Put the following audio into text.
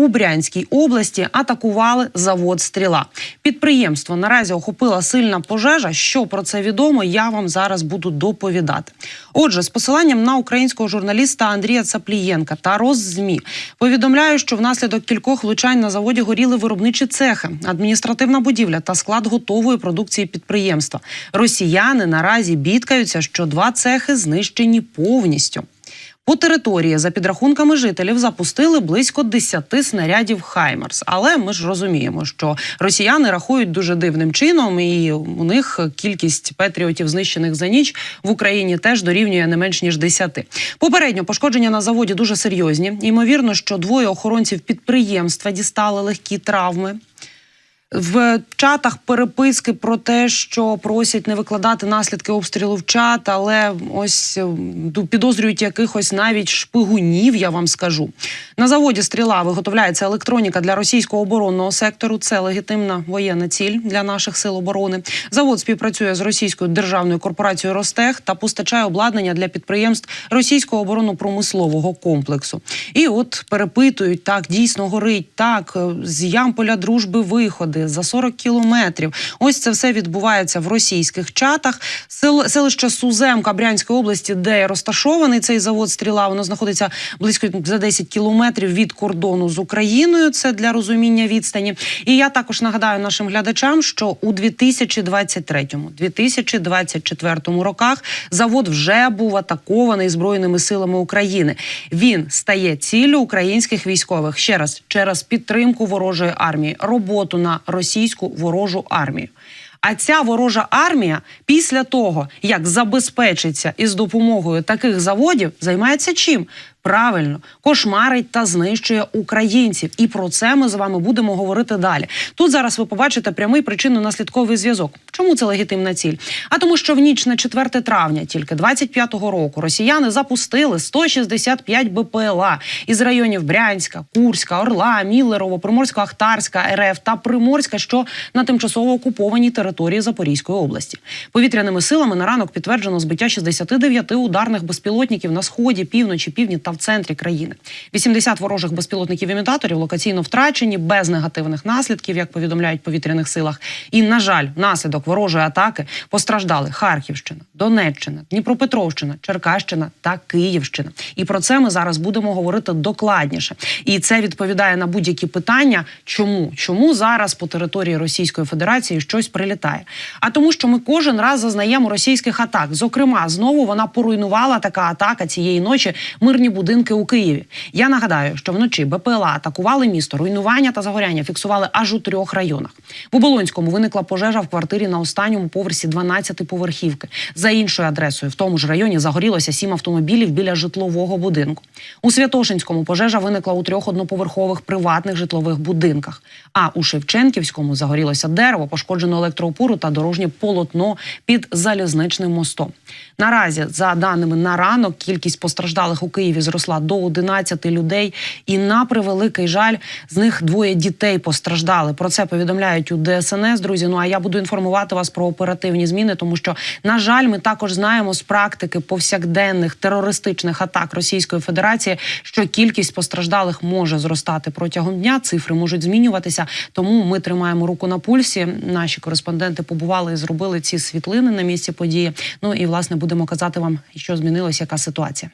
У Брянській області атакували завод Стріла. Підприємство наразі охопила сильна пожежа. Що про це відомо, я вам зараз буду доповідати. Отже, з посиланням на українського журналіста Андрія Цаплієнка та Роззмі повідомляю, що внаслідок кількох влучань на заводі горіли виробничі цехи, адміністративна будівля та склад готової продукції підприємства. Росіяни наразі бідкаються, що два цехи знищені повністю. По території, за підрахунками жителів, запустили близько 10 снарядів Хаймерс. Але ми ж розуміємо, що росіяни рахують дуже дивним чином, і у них кількість патріотів, знищених за ніч в Україні, теж дорівнює не менш ніж 10. Попередньо пошкодження на заводі дуже серйозні. Ймовірно, що двоє охоронців підприємства дістали легкі травми. В чатах переписки про те, що просять не викладати наслідки обстрілу в чат, але ось е, підозрюють якихось навіть шпигунів. Я вам скажу на заводі стріла виготовляється електроніка для російського оборонного сектору. Це легітимна воєнна ціль для наших сил оборони. Завод співпрацює з російською державною корпорацією Ростех та постачає обладнання для підприємств російського оборонно-промислового комплексу. І от перепитують так, дійсно горить так. е, З Ямполя дружби виходи за 40 кілометрів. Ось це все відбувається в російських чатах. Сел, селище Суземка Брянської області, де розташований цей завод стріла, воно знаходиться близько за 10 кілометрів від кордону з Україною. Це для розуміння відстані. І я також нагадаю нашим глядачам, що у 2023-2024 роках завод вже був атакований збройними силами України. Він стає ціллю українських військових ще раз через підтримку ворожої армії, роботу на російську ворожу армію. А ця ворожа армія після того, як забезпечиться із допомогою таких заводів, займається чим? Правильно, кошмарить та знищує українців. І про це ми з вами будемо говорити далі. Тут зараз ви побачите прямий причинно-наслідковий зв'язок. Чому це легітимна ціль? А тому, що в ніч на 4 травня, тільки 25-го року, росіяни запустили 165 БПЛА із районів Брянська, Курська, Орла, Міллерово, Приморсько-Ахтарська, РФ та Приморська, що на тимчасово окупованій території Запорізької області. Повітряними силами на ранок підтверджено збиття 69 ударних безпілотників на сході, півночі, півдні та в центрі країни. 80 ворожих безпілотників-імітаторів локаційно втрачені без негативних наслідків, як повідомляють повітряних силах. І на жаль, внаслідок ворожої атаки постраждали Харківщина, Донеччина, Дніпропетровщина, Черкащина та Київщина. І про це ми зараз будемо говорити докладніше. І це відповідає на будь-які питання. Чому? Чому зараз по території Російської Федерації щось прилітає? А тому, що ми кожен раз зазнаємо російських атак. Зокрема, знову вона поруйнувала така атака цієї ночі мирні будинки у Києві. Я нагадаю, що вночі БПЛА атакували місто. Руйнування та загоряння фіксували аж у трьох районах. В Оболонському виникла пожежа в квартирі на останньому поверсі 12 поверхівки. За іншою адресою в тому ж районі загорілося сім автомобілів біля житлового будинку. У Святошинському пожежа виникла у трьох одноповерхових приватних житлових будинках. А у Шевченківському загорілося дерево, пошкоджено електроопору та дорожнє полотно під залізничним мостом. Наразі, за даними на ранок, кількість постраждалих у Києві зросла до 11 людей, і на превеликий жаль, з них двоє дітей постраждали. Про це повідомляють у ДСНС. Друзі. Ну а я буду інформувати вас про оперативні зміни, тому що на жаль, ми також знаємо з практики повсякденних терористичних атак Російської Федерації, що кількість постраждалих може зростати протягом дня. Цифри можуть змінюватися. Тому ми тримаємо руку на пульсі. Наші кореспонденти побували і зробили ці світлини на місці події. Ну і власне будемо казати вам, що змінилось, яка ситуація.